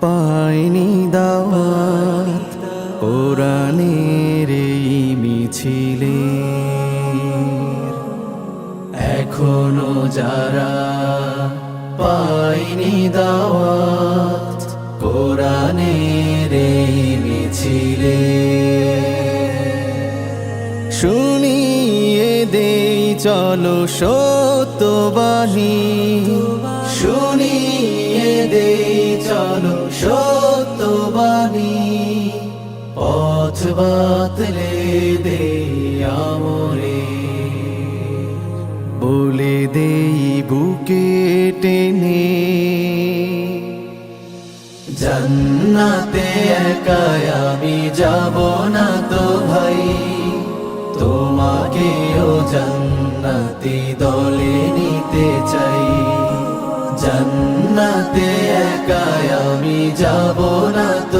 পায়নি দাওয়াত, কোরআনের এই মিছিলে। এখনও যারা পায়নি দাওয়াত, কোরআনের এই মিছিলে। শুনিয়ে দেই, চলো সত্যবাণী। শুনিয়ে বাতলে দেই আমরে। বলে দেই বুকে টেনে। জান্নাতে একাই আমি যাব না তো ভাই। তোমাকেও জান্নাতি দলে নিতে চাই। জান্নাতে একাই আমি যাব না তো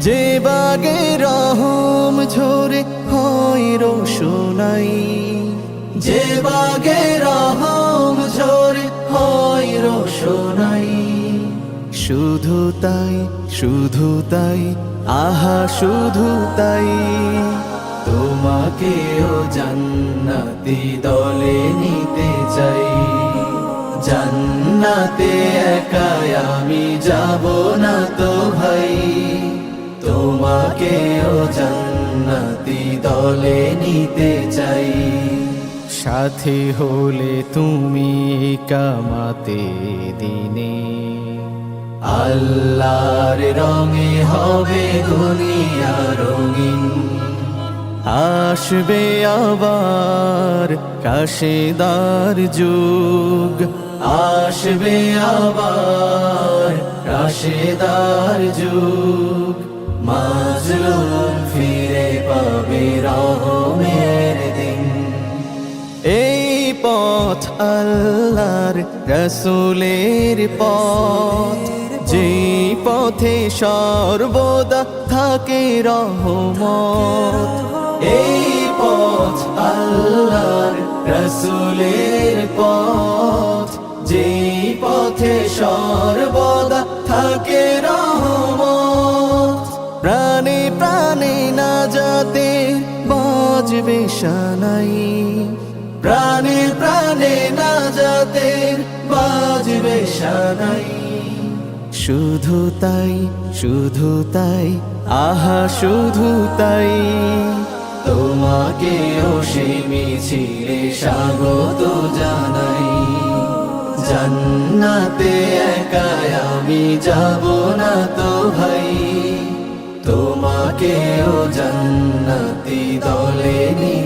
যে বাগে রহম ঝরে হয় রোশনাই যে বাগে রহম ঝরে হয় রোশনাই শুধু তাই শুধু তাই, আহা, শুধু তাই। তোমাকেও জান্নাতি দলে নিতে চাই। জান্নাতে একাই আমি যাব না তো। তোমাকেও জান্নাতি দলে নিতে চাই। সাথে হলে তুমি কামাতে দিনে। আল্লাহর রঙে হবে দুনিয়া রঙিন। আসবে আবার কাশেদার যুগ। আসবে আবার কাশেদার যুগ। মাজলুম পথ আল্লাহর রসুলের পথ। যে পথে সর্বদা থাকে রহমত, এই পথ আল্লাহর রসুলের পথ। যে পথে সর্বদা থাকে রহমত, প্রাণে প্রাণে না যাতে বাজবে সানাই প্রাণে প্রাণে না যাতে বাজবে সানাই। শুধু তাই শুধু তাই, আহা, শুধু তাই। তোমাকেও সে মিছিলে স্বাগত জানাই। জান্নাতে একাই আমি যাব না তো ভাই। তোমাকেও জান্নাতি দলে চাই